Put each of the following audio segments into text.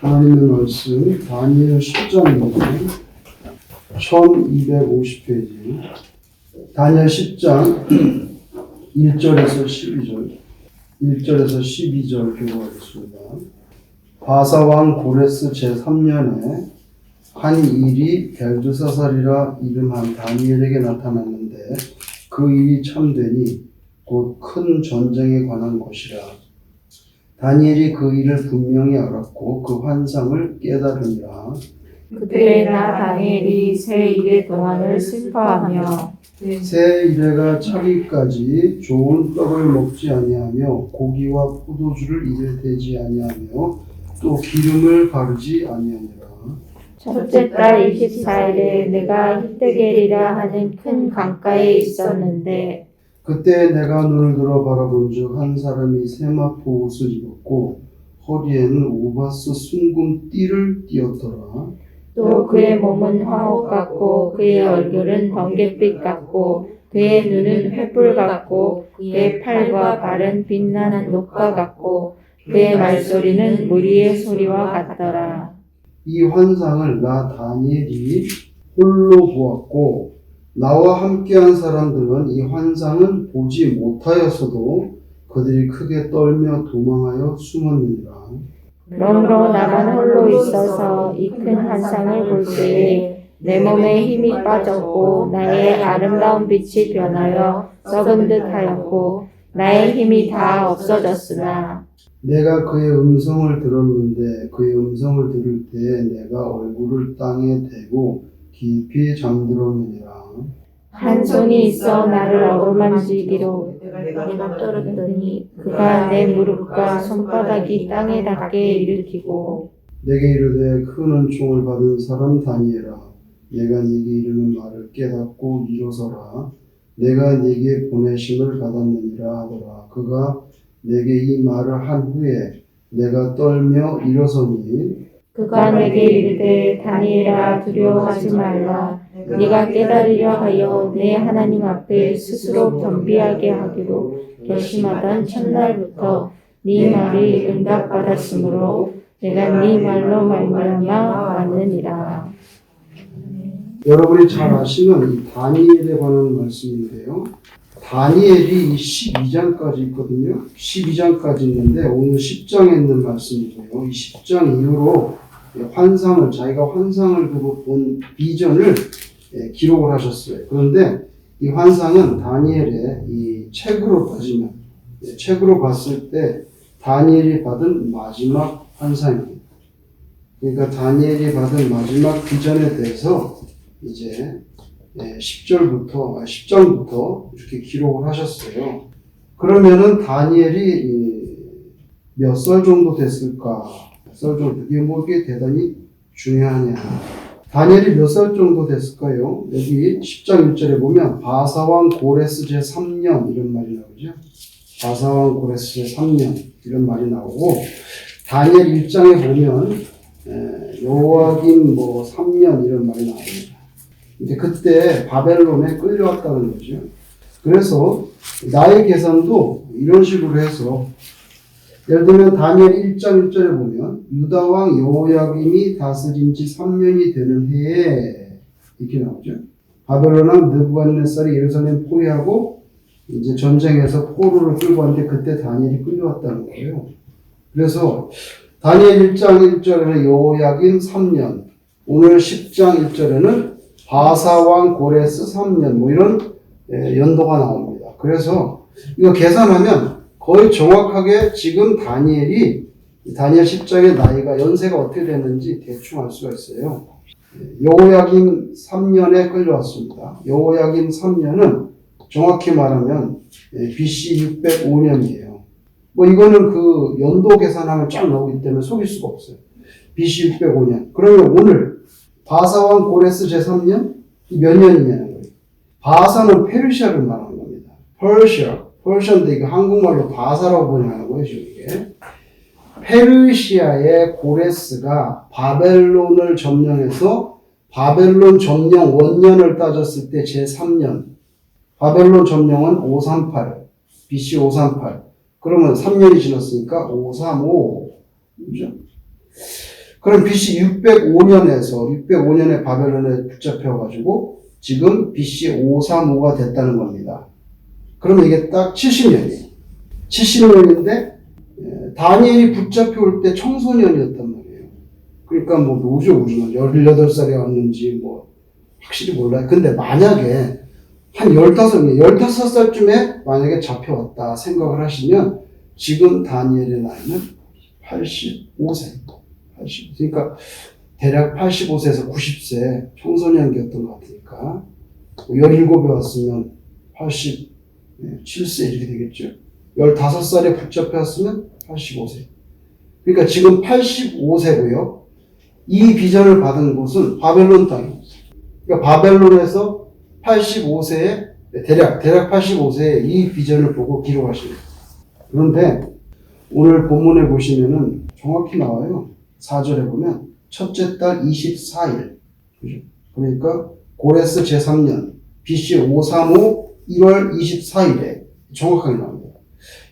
하나님의 말씀 다니엘 10장입니다. 1250페이지. 다니엘 10장 1절에서 12절. 1절에서 12절 교구하겠습니다. 바사왕 고레스 제3년에 한 일이 벨드사살이라 이름한 다니엘에게 나타났는데 그 일이 참되니 곧 큰 전쟁에 관한 것이라. 다니엘이 그 일을 분명히 알았고 그 환상을 깨달으니라. 그때 나 다니엘이 새 일의 동안을 슬퍼하며 새 이래가 차기까지 좋은 떡을 먹지 아니하며 고기와 포도주를 입에 대지 아니하며 또 기름을 바르지 아니하니라. 첫째 달 24일에 내가 히드겔이라 하는 큰 강가에 있었는데 그때 내가 눈을 들어 바라본 즉 한 사람이 세마포 옷을 입었고 허리에는 우바스 순금 띠를 띠었더라. 또 그의 몸은 황옥 같고 그의 얼굴은 번갯빛 같고 그의 눈은 횃불 같고 그의 팔과 발은 빛나는 녹과 같고 그의 말소리는 무리의 소리와 같더라. 이 환상을 나 다니엘이 홀로 보았고 나와 함께한 사람들은 이 환상은 보지 못하였어도 그들이 크게 떨며 도망하여 숨었느니라. 그러므로 나만 홀로 있어서 이 큰 환상을 볼 때에 내 몸에 힘이 빠졌고 나의 아름다운 빛이 변하여 썩은 듯 하였고 나의 힘이 다 없어졌으나 내가 그의 음성을 들었는데 그의 음성을 들을 때 내가 얼굴을 땅에 대고 깊이 잠들었느니라. 한 손이 있어 나를 어루만지기로 내가 떨어졌더니 그가 내 무릎과 손바닥이 땅에 닿게 일으키고 내게 이르되 큰 은총을 받은 사람 다니엘아 내가 네게 이르는 말을 깨닫고 일어서라 내가 네게 보내심을 받았느니라 하더라 그가 내게 이 말을 한 후에 내가 떨며 일어서니 그가 내게 이르되 다니엘아 두려워하지 말라. 네가 깨달으려 하여 내 하나님 앞에 스스로 겸비하게 하기로 결심하던 첫날부터 네 말이 응답받았으므로 내가 네 말로 말미암아 왔느니라. 여러분이 잘 아시는 이 다니엘에 관한 말씀인데요. 다니엘이 이 12장까지 있거든요. 12장까지 있는데 오늘 10장에 있는 말씀이고요. 이 10장 이후로 환상을 자기가 환상을 보고 본 비전을 예, 기록을 하셨어요. 그런데 이 환상은 다니엘의 이 책으로 따지면 예, 책으로 봤을 때 다니엘이 받은 마지막 환상입니다. 그러니까 다니엘이 받은 마지막 비전에 대해서 이제 예, 10절부터 아, 10장부터 이렇게 기록을 하셨어요. 그러면은 다니엘이 몇 살 정도 됐을까? 몇 살 정도? 이게 뭐 이게 대단히 중요하냐? 다니엘이 몇 살 정도 됐을까요? 여기 10장 1절에 보면 바사왕 고레스 제 3년 이런 말이 나오죠. 바사왕 고레스 제 3년 이런 말이 나오고 다니엘 1장에 보면 에, 여호와김 뭐 3년 이런 말이 나옵니다. 이제 그때 바벨론에 끌려왔다는 거죠. 그래서 나의 계산도 이런 식으로 해서 예를 들면 다니엘 1장 1절에 보면 유다왕 여호야김이 다스린 지 3년이 되는 해에 이렇게 나오죠. 바벨론왕 느부갓네살이 예루살렘 포위하고 이제 전쟁에서 포로를 끌고 왔는데 그때 다니엘이 끌려왔다는 거예요. 그래서 다니엘 1장 1절에는 여호야김 3년, 오늘 10장 1절에는 바사왕 고레스 3년 뭐 이런 예, 연도가 나옵니다. 그래서 이거 계산하면 거의 정확하게 지금 다니엘이 다니엘 10장의 나이가 연세가 어떻게 됐는지 대충 알 수가 있어요. 여호야김 3년에 끌려왔습니다. 여호야김 3년은 정확히 말하면 BC 605년이에요. 뭐 이거는 그 연도 계산하면 쫙 나오기 때문에 속일 수가 없어요. BC 605년. 그러면 오늘 바사왕 고레스 제3년 몇 년이냐는 거예요. 바사는 페르시아를 말하는 겁니다. 퍼시아. 퍼시아인데 이거 한국말로 바사라고 번역하는 거예요, 지금 이게. 페르시아의 고레스가 바벨론을 점령해서 바벨론 점령 원년을 따졌을 때 제3년. 바벨론 점령은 538, BC 538. 그러면 3년이 지났으니까 535. 그죠? 그럼 BC 605년에서 605년에 바벨론에 붙잡혀가지고 지금 BC 535가 됐다는 겁니다. 그러면 이게 딱 70년이에요. 70년인데 다니엘이 붙잡혀올 때 청소년이었단 말이에요. 그러니까 뭐 노죠, 우리는 18살에 왔는지 뭐 확실히 몰라요. 근데 만약에 한 15, 15살쯤에 만약에 잡혀왔다 생각을 하시면 지금 다니엘의 나이는 85세. 80. 그러니까 대략 85세에서 90세 청소년기였던 것 같으니까 17에 왔으면 87세 이렇게 되겠죠. 15살에 붙잡혔으면 85세. 그러니까 지금 85세고요. 이 비전을 받은 곳은 바벨론 땅입니다. 그러니까 바벨론에서 85세에 대략 대략 85세에 이 비전을 보고 기록하십니다. 그런데 오늘 본문에 보시면은 정확히 나와요. 4절에 보면 첫째 달 24일. 그죠? 그러니까 고레스 제3년 BC 535 1월 24일에 정확하게 나옵니다.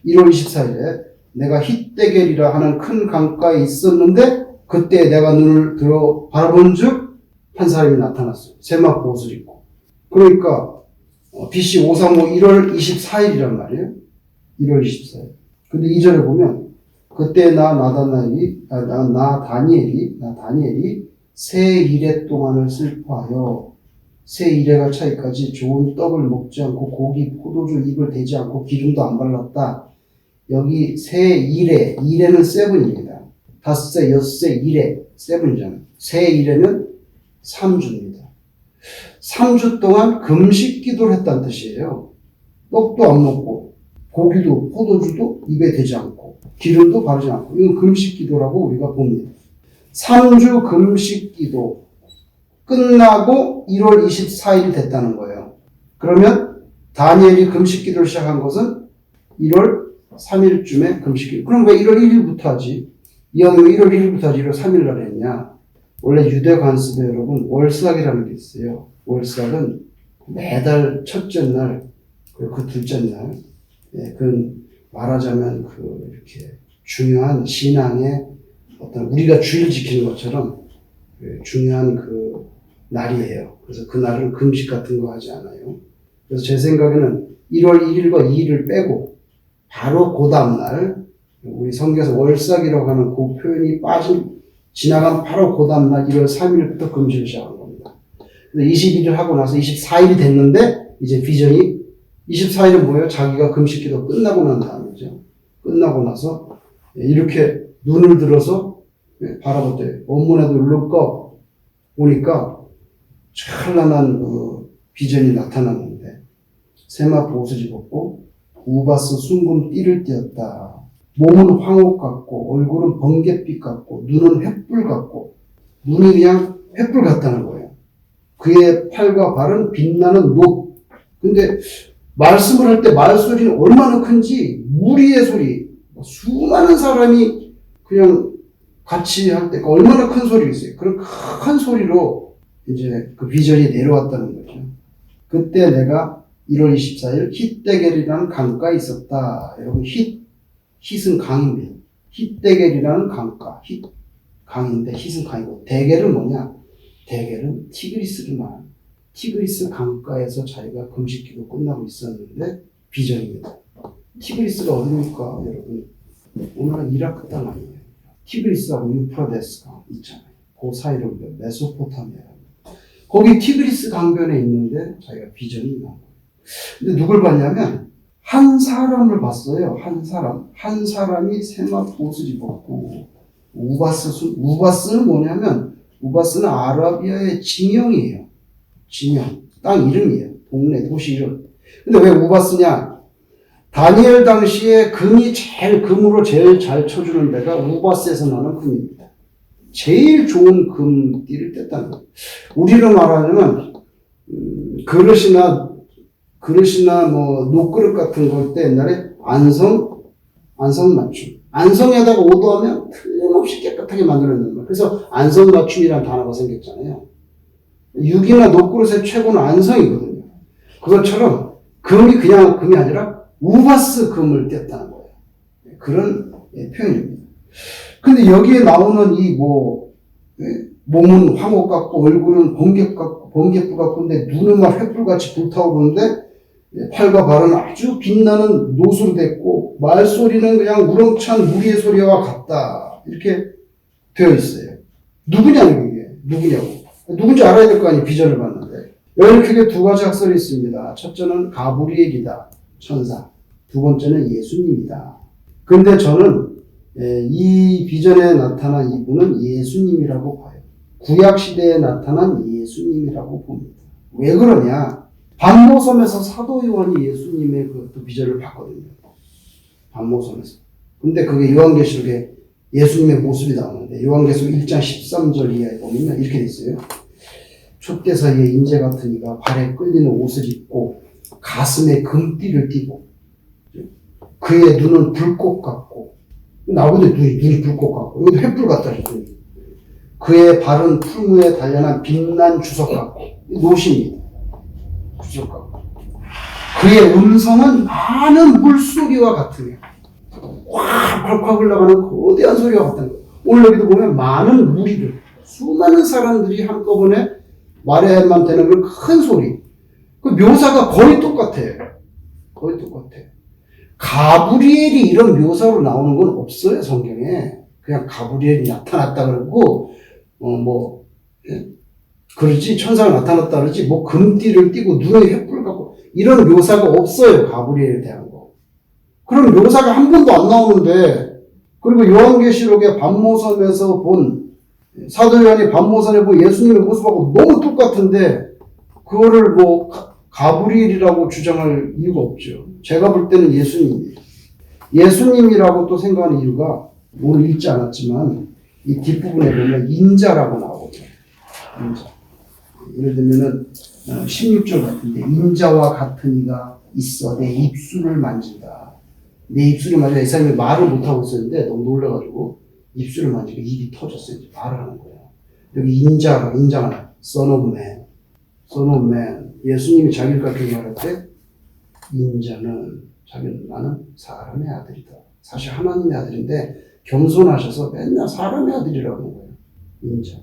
1월 24일에 내가 히데겔이라 하는 큰 강가에 있었는데 그때 내가 눈을 들어 바라본 즉한 사람이 나타났어요. 세마포 옷을 입고. 그러니까 어, BC 535 1월 24일이란 말이에요. 1월 24일. 근데 2절에 보면 그때 나 나다나엘이 아, 나, 나 다니엘이 나 다니엘이 세 일해 동안을 슬퍼하여 세 일해가 차이까지 좋은 떡을 먹지 않고 고기 포도주 입을 대지 않고 기름도 안 발랐다. 여기 세 일해 일해는 세븐입니다. 다섯 세 여섯세 일해 세븐이잖아요. 세 일해는 3주입니다. 3주 동안 금식 기도를 했다는 뜻이에요. 떡도 안 먹고 고기도 포도주도 입에 대지 않고 기름도 바르지 않고 이건 금식 기도라고 우리가 봅니다. 3주 금식 기도 끝나고 1월 24일이 됐다는 거예요. 그러면 다니엘이 금식 기도를 시작한 것은 1월 3일쯤에 금식 기도. 그럼 왜 1월 1일부터 하지? 이왕이면 1월 1일부터 하지 1월 3일 날 했냐? 원래 유대 관습에 여러분 월삭이라는 게 있어요. 월삭은 매달 첫째 날 그 둘째 날, 예, 그 말하자면 그 이렇게 중요한 신앙의 어떤 우리가 주일 지키는 것처럼 그 중요한 그 날이에요. 그래서 그 날은 금식 같은 거 하지 않아요. 그래서 제 생각에는 1월 1일과 2일을 빼고 바로 그 다음 날 우리 성경에서 월삭이라고 하는 그 표현이 빠진 지나간 바로 그 다음 날 1월 3일부터 금식을 시작한 겁니다. 그래서 21일 하고 나서 24일이 됐는데 이제 비전이 24일은 뭐예요? 자기가 금식기도 끝나고 난 다음이죠. 끝나고 나서 이렇게 눈을 들어서 바라볼 때 원문에도 look 보니까 찬란한 그 비전이 나타났는데 세마포 옷을 입었고 우바스 순금 띠를 띄었다. 몸은 황옥 같고 얼굴은 번갯빛 같고 눈은 횃불 같고 눈이 그냥 횃불 같다는 거예요. 그의 팔과 발은 빛나는 녹. 근데 말씀을 할 때 말소리는 얼마나 큰지 무리의 소리 수많은 사람이 그냥 같이 할 때 얼마나 큰 소리 있어요. 그런 큰 소리로 이제 그 비전이 내려왔다는 거죠. 그때 내가 1월 24일 히데겔이라는 강가에 있었다. 여러분 힛 힛은 강입니다. 힛데겔이라는 강가 힛 강인데 힛은 강이고 데겔은 뭐냐? 데겔은 티그리스를 말합니다. 티그리스 강가에서 자기가 금식기도 끝나고 있었는데 비전입니다. 티그리스가 어디입니까, 여러분? 오늘은 이라크 땅 아니에요. 티그리스하고 유프라데스가 있잖아요. 그 사이로 메소포타미아. 거기 티그리스 강변에 있는데 자기가 비전이 나온 거예요. 근데 누굴 봤냐면 한 사람을 봤어요. 한 사람. 한 사람이 세마포 옷을 입었고 우바스 수- 우바스는 뭐냐면 우바스는 아라비아의 지명이에요. 지명, 땅 이름이에요. 동네, 도시 이름. 근데 왜 우바스냐? 다니엘 당시에 금이 제일, 금으로 제일 잘 쳐주는 데가 우바스에서 나는 금입니다. 제일 좋은 금띠를 뗐다는 거예요. 우리로 말하자면, 음, 그릇이나, 그릇이나 뭐, 녹그릇 같은 걸 때 옛날에 안성, 안성 맞춤. 안성에다가 오도하면 틀림없이 깨끗하게 만들어내는 거예요. 그래서 안성 맞춤이라는 단어가 생겼잖아요. 육이나 녹그릇의 최고는 안성이거든요. 그것처럼 금이 그냥 금이 아니라 우바스 금을 뗐다는 거예요. 그런 예, 표현입니다. 근데 여기에 나오는 이뭐 예? 몸은 황옥 같고 얼굴은 번개 같고 번개불 같고인데 눈은 막 횃불같이 불타오르는데 예, 팔과 발은 아주 빛나는 노수로 됐고 말소리는 그냥 우렁찬 무리의 소리와 같다 이렇게 되어 있어요. 누구냐는 이게 누구냐고 누군지 알아야 될 거 아니에요 비전을 봤는데 여기는 크게 두 가지 학설이 있습니다. 첫째는 가브리엘이다 천사 두 번째는 예수님이다. 근데 저는 예, 이 비전에 나타난 이분은 예수님이라고 봐요. 구약 시대에 나타난 예수님이라고 봅니다. 왜 그러냐? 반모섬에서 사도 요한이 예수님의 그 비전을 봤거든요. 반모섬에서. 근데 그게 요한계시록에 예수님의 모습이 나오는데 요한계시록 1장 13절 이하에 보면 이렇게 돼 있어요. 촛대 사이에 인재 같은 이가 발에 끌리는 옷을 입고 가슴에 금띠를 띠고 그의 눈은 불꽃 같고 나보다 눈이, 눈이 불꽃 같고 여기도 횃불 같다 눈이 그의 발은 풀무에 단련한 빛난 주석 같고 노십니다 주석 같고. 그의 음성은 많은 물소리와 같으며 꽉꽉꽉 흘러가는 거대한 소리와 같다는 거예요 여기도 보면 많은 무리들 수많은 사람들이 한꺼번에 말해야만 되는 그 큰 소리. 그 묘사가 거의 똑같아요 거의 똑같아 가브리엘이 이런 묘사로 나오는 건 없어요 성경에. 그냥 가브리엘이 나타났다 그러고 어뭐 그러지 천사가 나타났다 그러지 뭐 금띠를 띠고 눈에 횃불 갖고 이런 묘사가 없어요 가브리엘에 대한 거. 그런 묘사가 한 번도 안 나오는데 그리고 요한계시록의 반모섬에서 본 사도 요한이 반모섬에 본 예수님의 모습하고 너무 똑같은데 그거를 뭐 가- 가브리엘이라고 주장할 이유가 없죠. 제가 볼 때는 예수님이에요. 예수님이라고 또 생각하는 이유가 오늘 읽지 않았지만 이 뒷부분에 보면 인자라고 나오거든요. 인자. 예를 들면은 16절 같은데 인자와 같은 이가 있어 내 입술을 만진다. 내 입술을 만지다 이 사람이 말을 못하고 있었는데 너무 놀라가지고 입술을 만지고 입이 터졌어요. 이제 말을 하는 거예요. 여기 인자가 인자가 son of man, son of man. 예수님이 자기를 가르쳐 말할 때 인자는 자기는 나는 사람의 아들이다. 사실 하나님의 아들인데 겸손하셔서 맨날 사람의 아들이라고 하는 거예요. 인자.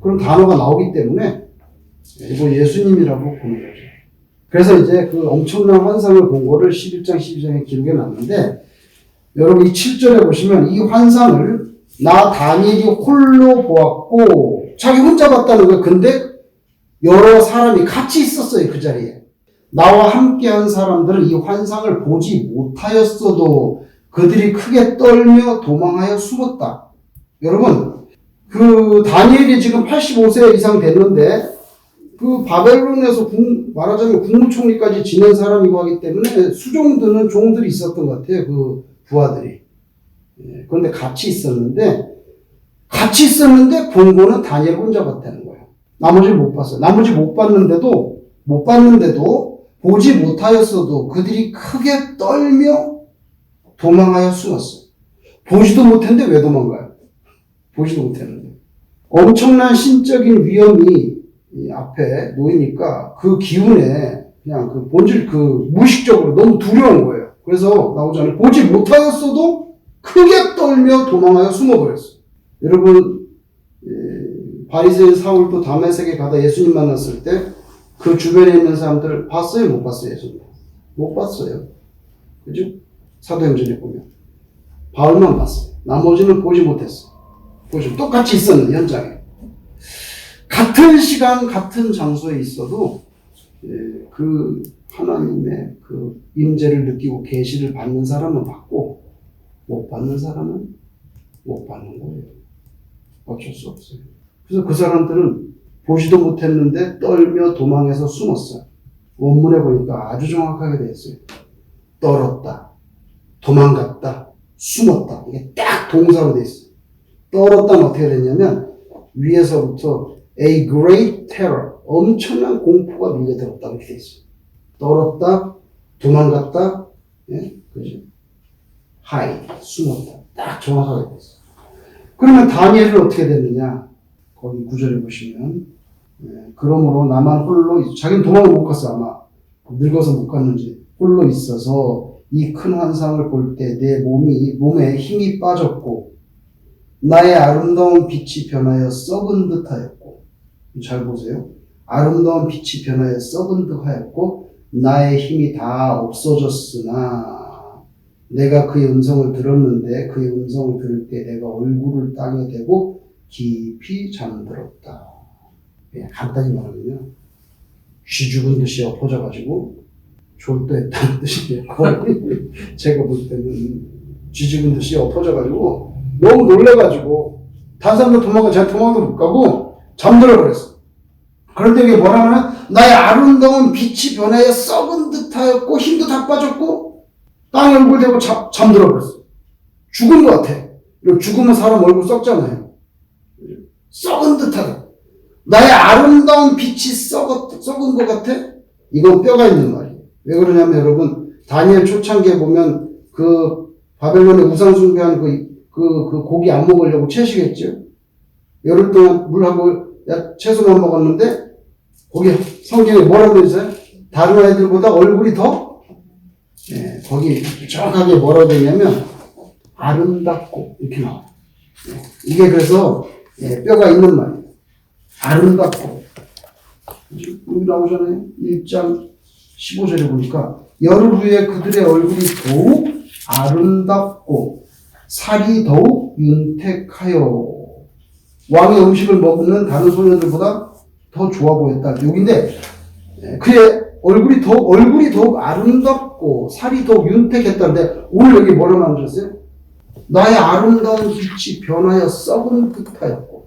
그런 단어가 나오기 때문에 이거 예수님이라고 보는 거죠. 그래서 이제 그 엄청난 환상을 본 거를 11장, 12장에 기록해 놨는데 여러분 이 7절에 보시면 이 환상을 나 다니엘이 홀로 보았고 자기 혼자 봤다는 거예요. 근데 여러 사람이 같이 있었어요. 그 자리에. 나와 함께한 사람들은 이 환상을 보지 못하였어도 그들이 크게 떨며 도망하여 숨었다. 여러분, 그 다니엘이 지금 85세 이상 됐는데 그 바벨론에서 국- 말하자면 국무총리까지 지낸 사람이고 하기 때문에 수종드는 종들이 있었던 것 같아요. 그 부하들이. 예, 그런데 같이 있었는데 같이 있었는데 본 거는 다니엘 혼자 봤다는 거예요. 나머지는 못 봤어요. 나머지 못 봤는데도 못 봤는데도 보지 못하였어도 그들이 크게 떨며 도망하여 숨었어요. 보지도 못했는데 왜 도망가요? 보지도 못했는데. 엄청난 신적인 위험이 이 앞에 놓이니까 그 기운에 그냥 그 본질 그 무의식적으로 너무 두려운 거예요. 그래서 나오잖아요. 보지 못하였어도 크게 떨며 도망하여 숨어버렸어요. 여러분 예, 바리새인 사울도 다메섹에 가다 예수님 만났을 때 그 주변에 있는 사람들 봤어요? 못 봤어요? 예수님? 못 봤어요. 그죠? 사도행전에 보면 바울만 봤어요. 나머지는 보지 못했어요. 보지 똑같이 있었는 현장에. 같은 시간 같은 장소에 있어도 예, 그 하나님의 그 임재를 느끼고 계시를 받는 사람은 받고 못 받는 사람은 못 받는 거예요. 어쩔 수 없어요. 그래서 그 사람들은 보지도 못했는데 떨며 도망해서 숨었어요. 원문에 보니까 아주 정확하게 되어 있어요. 떨었다, 도망갔다, 숨었다. 이게 딱 동사로 되어 있어요. 떨었다는 어떻게 되냐면 위에서부터 a great terror, 엄청난 공포가 밀려들었다 이렇게 되어 있어요. 떨었다, 도망갔다, 예, 그죠? hide, 숨었다. 딱 정확하게 되어 있어요. 그러면 다니엘은 어떻게 됐느냐? 거기 구절에 보시면 예, 그러므로 나만 홀로 있- 자기는 도망을 못 갔어 아마 늙어서 못 갔는지 홀로 있어서 이 큰 환상을 볼 때 내 몸이 몸에 힘이 빠졌고 나의 아름다운 빛이 변하여 썩은 듯하였고 잘 보세요. 아름다운 빛이 변하여 썩은 듯하였고 나의 힘이 다 없어졌으나 내가 그의 음성을 들었는데 그의 음성을 들을 때 내가 얼굴을 땅에 대고 깊이 잠들었다. 예, 간단히 말하면요. 쥐 죽은 듯이 엎어져가지고 졸도했다는 뜻이에요. 제가 볼 때는 쥐 죽은 듯이 엎어져가지고 너무 놀래가지고 다른 사람들 도망가 제가 도망도 못 가고 잠들어 버렸어. 그런데 이게 뭐라면 나의 아름다운 빛이 변하여 썩은 듯하였고 힘도 다 빠졌고 땅에 얼굴 대고 잠, 잠들어 버렸어. 죽은 것 같아. 죽으면 사람 얼굴 썩잖아요. 썩은 듯하다. 나의 아름다운 빛이 썩었, 썩은 것 같아? 이건 뼈가 있는 말이에요. 왜 그러냐면 여러분, 다니엘 초창기에 보면 그 바벨론의 우상숭배한 그, 그, 그 고기 안 먹으려고 채식했죠. 열흘 동안 물하고 야, 채소만 먹었는데, 거기 성경에 뭐라고 돼 있어요? 다른 아이들보다 얼굴이 더, 예, 거기 정확하게 뭐라고 되어 있냐면, 아름답고, 이렇게 나와요. 예, 이게 그래서, 예, 뼈가 있는 말이에요. 아름답고. 나오잖아요. 1장 15절에 보니까, 열흘 후에 그들의 얼굴이 더욱 아름답고, 살이 더욱 윤택하여, 왕의 음식을 먹는 다른 소녀들보다 더 좋아 보였다. 여기인데, 예, 그의 얼굴이 더, 얼굴이 더욱 아름답고, 살이 더욱 윤택했다는데, 오늘 여기 뭐라고 나오셨어요? 나의 아름다운 빛이 변하여 썩은 듯하였고,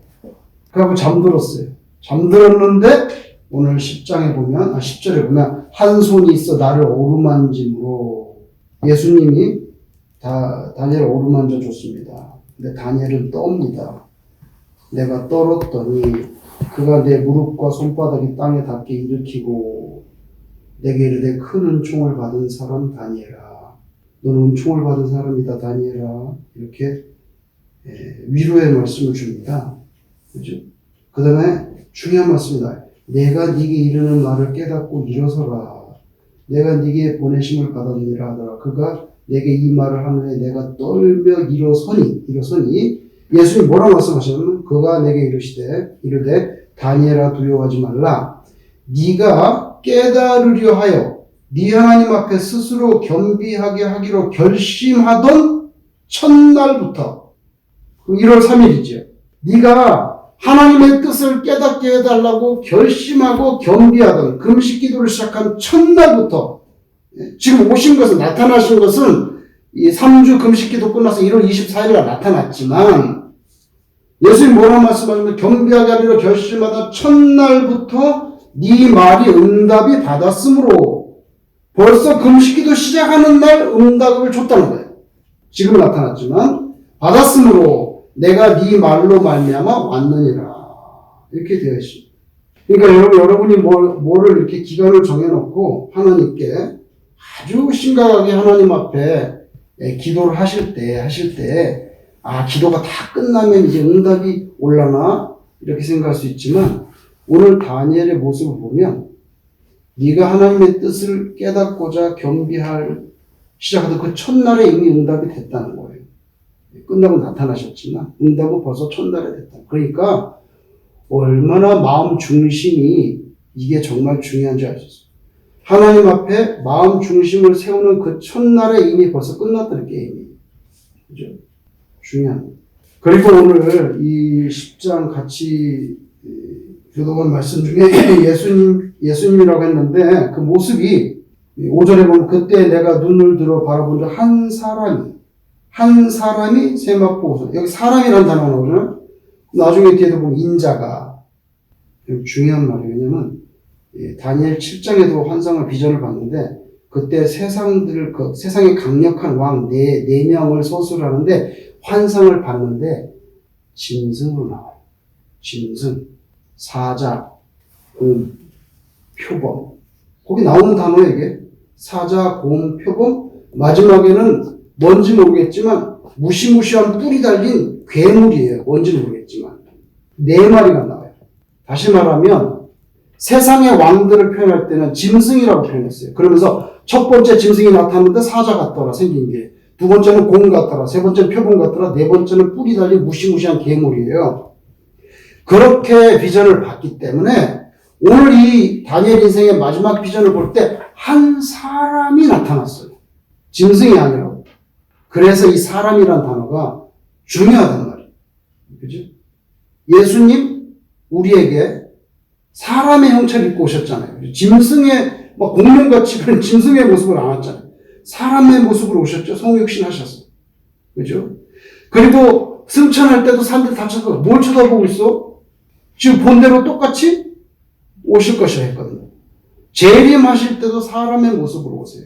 그래갖고 잠들었어요. 잠들었는데, 오늘 10장에 보면, 아, 10절에 보면, 한 손이 있어 나를 오르만짐으로, 예수님이 다, 다니엘을 오르만져 줬습니다. 근데 다니엘은 떱니다. 내가 떨었더니, 그가 내 무릎과 손바닥이 땅에 닿게 일으키고, 내게 이르되 큰 은총을 받은 사람 다니엘아. 너는 은총을 받은 사람이다 다니엘아. 이렇게 예, 위로의 말씀을 줍니다. 그죠? 그 다음에 중요한 말씀이다. 내가 네게 이르는 말을 깨닫고 일어서라. 내가 네게 보내심을 받았느니라 하더라. 그가 내게 이 말을 한 후에 내가 떨며 일어서니 일어서니 예수님 뭐라고 말씀하셨냐면 그가 내게 이르시되 이르되 다니엘아 두려워하지 말라. 네가 깨달으려 하여 네 하나님 앞에 스스로 겸비하게 하기로 결심하던 첫날부터 그 1월 3일이죠. 네가 하나님의 뜻을 깨닫게 해달라고 결심하고 겸비하던 금식 기도를 시작한 첫날부터 예, 지금 오신 것은 나타나신 것은 이 3주 금식 기도 끝나서 1월 24일에 나타났지만 예수님 뭐라고 말씀하시면 경비하게 하리라 결심하던 첫날부터 네 말이 응답이 받았으므로 벌써 금식 기도 시작하는 날 응답을 줬다는 거예요. 지금 나타났지만 받았으므로 내가 네 말로 말미암아 왔느니라 이렇게 되어 있습니다. 그러니까 여러분 여러분이 뭘, 뭐를 이렇게 기간을 정해놓고 하나님께 아주 심각하게 하나님 앞에 예, 기도를 하실 때 하실 때 아, 기도가 다 끝나면 이제 응답이 올라나? 이렇게 생각할 수 있지만, 오늘 다니엘의 모습을 보면, 네가 하나님의 뜻을 깨닫고자 겸비할, 시작하던 그 첫날에 이미 응답이 됐다는 거예요. 끝나고 나타나셨지만, 응답은 벌써 첫날에 됐다. 그러니까, 얼마나 마음 중심이 이게 정말 중요한지 있어요. 하나님 앞에 마음 중심을 세우는 그 첫날에 이미 벌써 끝났다는 게임이에요. 그죠? 중요합니다. 그리고 오늘 이 10장 같이 교도관 말씀 중에 예수님, 예수님이라고 했는데 그 모습이 5절에 보면 그때 내가 눈을 들어 바라본 적 한 사람이, 한 사람이 세마포 옷을, 여기 사람이라는 단어가 나오잖아요. 나중에 뒤에도 보면 인자가. 중요한 말이에요. 왜냐면 예, 다니엘 7장에도 환상을 비전을 봤는데 그때 세상들 그 세상의 강력한 왕네네 명을 서술하는데 환상을 봤는데 짐승으로 나와요. 짐승, 사자, 곰, 표범. 거기 나오는 단어예요, 이게. 사자, 곰, 표범. 마지막에는 뭔지 모르겠지만 무시무시한 뿔이 달린 괴물이에요. 뭔지 모르겠지만. 네 마리가 나와요. 다시 말하면 세상의 왕들을 표현할 때는 짐승이라고 표현했어요. 그러면서 첫 번째 짐승이 나타났는데 사자 같더라 생긴 게. 두 번째는 공 같더라. 세 번째는 표본 같더라. 네 번째는 뿔이 달린 무시무시한 괴물이에요. 그렇게 비전을 봤기 때문에 오늘 이 다니엘 인생의 마지막 비전을 볼 때 한 사람이 나타났어요. 짐승이 아니라고. 그래서 이 사람이란 단어가 중요하단 말이에요. 그죠? 예수님, 우리에게 사람의 형체를 입고 오셨잖아요. 짐승의, 막 공룡같이 그런 짐승의 모습을 안 왔잖아요. 사람의 모습으로 오셨죠. 성육신 하셨어. 그죠? 그리고 승천할 때도 사람들이 다 쳐다봐. 뭘 쳐다보고 있어? 지금 본대로 똑같이 오실 것이라 했거든요. 재림하실 때도 사람의 모습으로 오세요.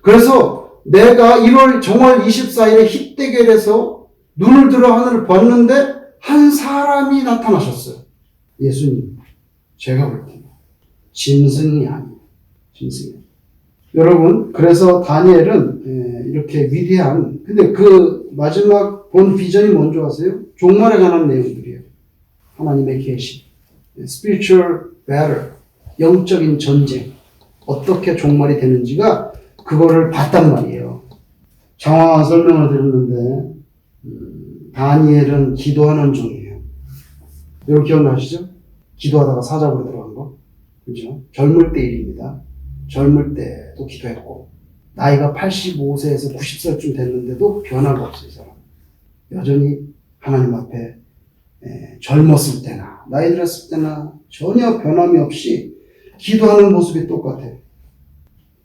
그래서 내가 1월 정월 24일에 힙대결에서 눈을 들어 하늘을 봤는데 한 사람이 나타나셨어요. 예수님. 제가 볼 때는 짐승이 아니에요. 짐승이. 여러분, 그래서 다니엘은 에, 이렇게 위대한 근데 그 마지막 본 비전이 뭔지 아세요? 종말에 관한 내용들이에요. 하나님의 계시, spiritual battle, 영적인 전쟁, 어떻게 종말이 되는지가 그거를 봤단 말이에요. 장황한 설명을 드렸는데 음, 다니엘은 기도하는 중이에요. 여러분 기억나시죠? 기도하다가 사자굴에 들어간 거, 그죠? 젊을 때 일입니다. 젊을 때도 기도했고 나이가 85세에서 90세쯤 됐는데도 변화가 없어요, 이 사람. 여전히 하나님 앞에 에, 젊었을 때나 나이 들었을 때나 전혀 변함이 없이 기도하는 모습이 똑같아요.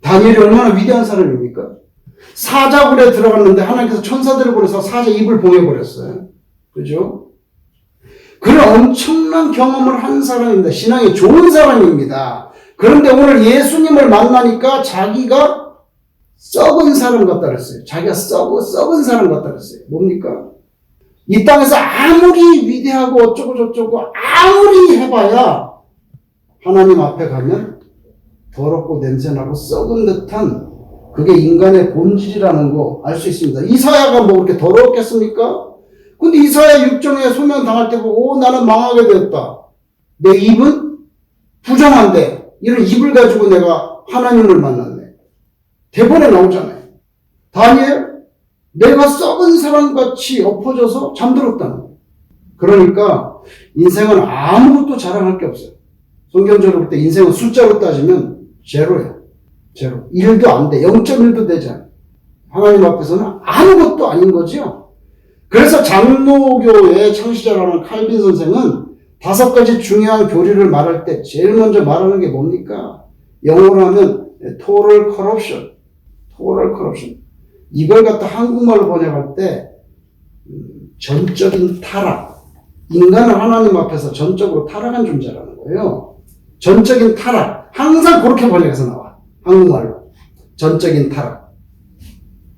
다니엘이 얼마나 위대한 사람입니까? 사자굴에 들어갔는데 하나님께서 천사들을 보내서 사자 입을 봉해버렸어요. 그죠? 그런 엄청난 경험을 한 사람입니다. 신앙이 좋은 사람입니다. 그런데 오늘 예수님을 만나니까 자기가 썩은 사람 같다 그랬어요. 자기가 썩은, 썩은 사람 같다 그랬어요. 뭡니까? 이 땅에서 아무리 위대하고 어쩌고 저쩌고 아무리 해봐야 하나님 앞에 가면 더럽고 냄새나고 썩은 듯한 그게 인간의 본질이라는 거 알 수 있습니다. 이사야가 뭐 그렇게 더럽겠습니까? 근데 이사야 6장에 소명 당할 때 보고 오 나는 망하게 됐다. 내 입은 부정한데 이런 입을 가지고 내가 하나님을 만났네. 대본에 나오잖아요. 다니엘 내가 썩은 사람같이 엎어져서 잠들었다는 거예요. 그러니까 인생은 아무것도 자랑할 게 없어요. 성경적으로 볼 때 인생은 숫자로 따지면 제로예요. 제로. 1도 안 돼. 0.1도 되지 않아요. 하나님 앞에서는 아무것도 아닌 거죠. 그래서 장로교의 창시자라는 칼빈 선생은 다섯 가지 중요한 교리를 말할 때 제일 먼저 말하는 게 뭡니까? 영어로 하면 total corruption. total corruption. 이걸 갖다 한국말로 번역할 때 음, 전적인 타락. 인간은 하나님 앞에서 전적으로 타락한 존재라는 거예요. 전적인 타락. 항상 그렇게 번역해서 나와. 한국말로. 전적인 타락.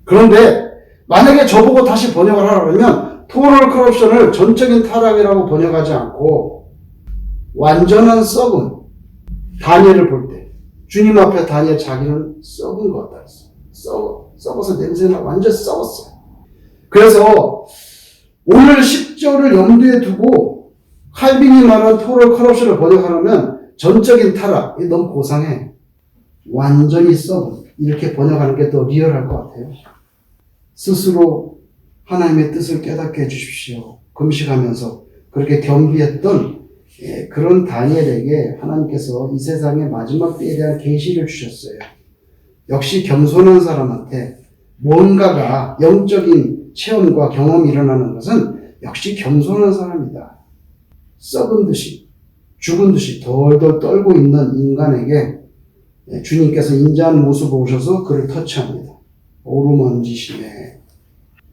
그런데 만약에 저보고 다시 번역을 그러면 토럴 커럽션을 전적인 타락이라고 번역하지 않고 완전한 썩음. 다니엘을 볼 때. 주님 앞에 다니엘 자기는 썩은 것 같다 했어. 썩어. 썩어서 냄새나 완전 썩었어요. 그래서 오늘 10절을 염두에 두고 칼빈이 말한 토럴 커럽션을 번역하려면 전적인 타락, 이게 너무 고상해. 완전히 썩은. 이렇게 번역하는 게 더 리얼할 것 같아요. 스스로 하나님의 뜻을 깨닫게 해주십시오. 금식하면서 그렇게 겸비했던 예, 그런 다니엘에게 하나님께서 이 세상의 마지막 때에 대한 계시를 주셨어요. 역시 겸손한 사람한테 뭔가가 영적인 체험과 경험이 일어나는 것은 역시 겸손한 사람이다. 썩은 듯이, 죽은 듯이 덜덜 떨고 있는 인간에게 예, 주님께서 인자한 모습을 오셔서 그를 터치합니다. 오르먼지심에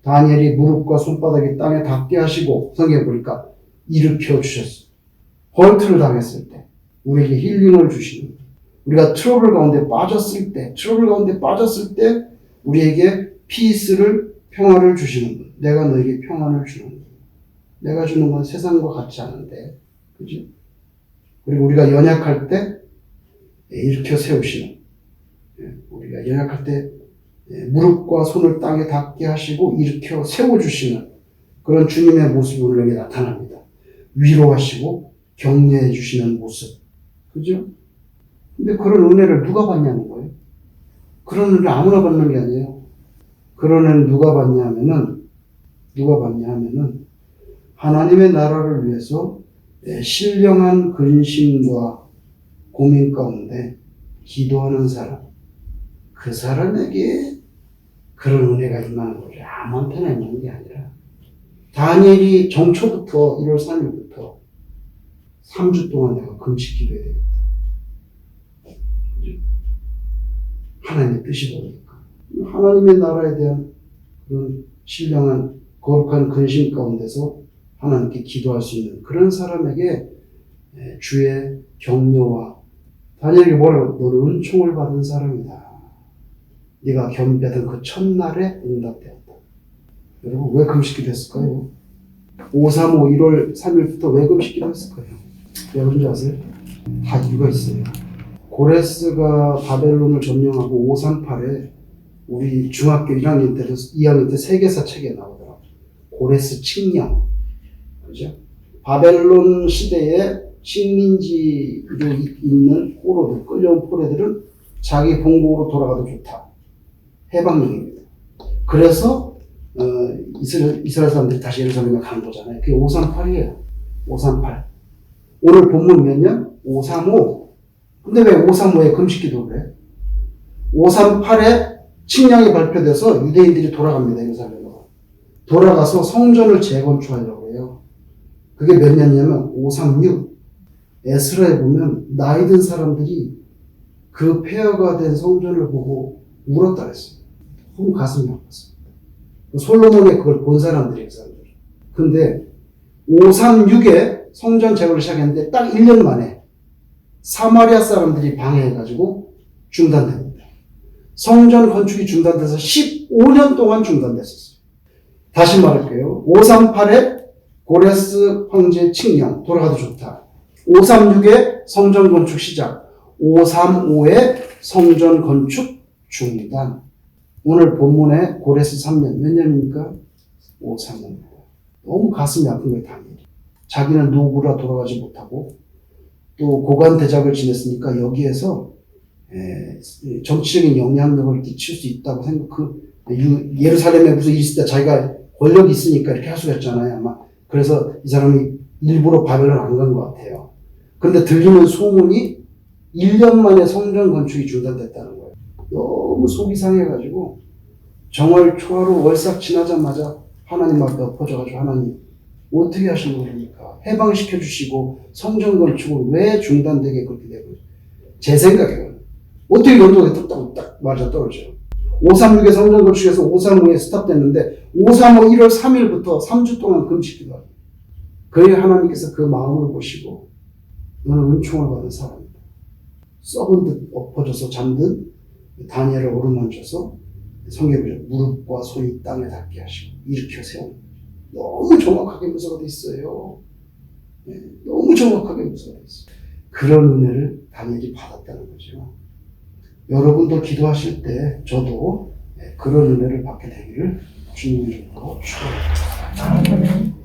다니엘이 무릎과 손바닥이 땅에 닿게 하시고 성경에 보니까 일으켜 주셨어요. 헐트를 당했을 때 우리에게 힐링을 주시는 우리가 트러블 가운데 빠졌을 때 트러블 가운데 빠졌을 때 우리에게 피스를 평화를 주시는 분. 내가 너에게 평안을 주는 분. 내가 주는 건 세상과 같지 않은데 그지? 그리고 우리가 연약할 때 일으켜 세우시는 예, 우리가 연약할 때 예, 무릎과 손을 땅에 닿게 하시고 일으켜 세워주시는 그런 주님의 모습이 우리에게 나타납니다. 위로하시고 격려해 주시는 모습. 그죠? 근데 그런 은혜를 누가 받냐는 거예요. 그런 은혜를 아무나 받는 게 아니에요. 그런 애는 누가 받냐 하면은 누가 받냐 하면은 하나님의 나라를 위해서 예, 신령한 근심과 고민 가운데 기도하는 사람 그 사람에게 그런 은혜가 임하는 거죠. 아무한테나 있는 게 아니라 다니엘이 정초부터 1월 3일부터 3주 동안 내가 금식 기도해야 되겠다. 하나님의 뜻이 보니까 하나님의 나라에 대한 그런 신령한 거룩한 근심 가운데서 하나님께 기도할 수 있는 그런 사람에게 에, 주의 격려와 다니엘이 뭐라고 너는 은총을 받은 사람이다. 네가 겸비하던 그 첫날에 응답되었다. 여러분 왜 금식기도 했을까요? 535 1월 3일부터 왜 금식기도 했을까요? 여러분 줄 아세요? 다 이유가 있어요. 고레스가 바벨론을 점령하고 538에 우리 중학교 1학년 때 2학년 때 세계사 책에 나오더라고요. 고레스 칙령. 그죠? 바벨론 시대에 식민지로 이- 있는 포로들, 끌려온 포로들은 자기 본국으로 돌아가도 좋다. 해방령입니다. 그래서 어, 이스라엘, 이스라엘 사람들이 다시 예루살렘에 간 거잖아요. 그게 538이에요. 538. 오늘 본문 몇 년? 535. 근데 왜 535에 금식기도를 해? 538에 칙령이 발표돼서 유대인들이 돌아갑니다. 예루살렘으로. 돌아가서 성전을 재건축하려고 해요. 그게 몇 년이냐면 536. 에스라에 보면 나이 든 사람들이 그 폐허가 된 성전을 보고 울었다 그랬어요. 너무 가슴이 아팠어요. 솔로몬이 그걸 본 사람들이에요, 그 사람들. 근데 536에 성전 재건을 시작했는데 딱 1년 만에 사마리아 사람들이 방해해가지고 중단됩니다. 성전 건축이 중단돼서 15년 동안 중단됐었어요. 다시 말할게요. 538에 고레스 황제 칙령 돌아가도 좋다. 536에 성전 건축 시작. 535에 성전 건축 중단. 오늘 본문에 고레스 3년 몇 년입니까? 535입니다. 너무 가슴이 아픈 거예요, 당연히. 자기는 누구라 돌아가지 못하고 또 고관 대작을 지냈으니까 여기에서 에, 정치적인 영향력을 끼칠 수 있다고 생각, 그, 유- 예루살렘에 무슨 일이 있을 때 자기가 권력이 있으니까 이렇게 할 수가 있잖아요, 아마. 그래서 이 사람이 일부러 바벨론 안간 것 같아요. 근데 들리는 소문이 1년 만에 성전 건축이 중단됐다는 거예요. 너무 속이 상해가지고 정월 초하루 월삭 지나자마자 하나님 앞에 엎어져가지고 하나님 어떻게 하시는 겁니까? 해방시켜 주시고 성전 건축을 왜 중단되게 그렇게 되고 제 생각에는 어떻게 연도가 뚝딱 딱 맞아 떨어져요. 536의 성전 건축에서 535에 스탑됐는데 535 1월 3일부터 3주 동안 금식기도 그의 하나님께서 그 마음을 보시고 너는 은총을 받은 사람이다. 썩은 듯 엎어져서 잠든 다니엘을 오르만져서 성경에 무릎과 손이 땅에 닿게 하시고 일으켜 세운 너무 정확하게 묘사가 돼 있어요. 네, 너무 정확하게 묘사가 돼 있어요. 그런 은혜를 다니엘이 받았다는 거죠. 여러분도 기도하실 때 저도 네, 그런 은혜를 받게 되기를 주님의 이름으로 축원합니다.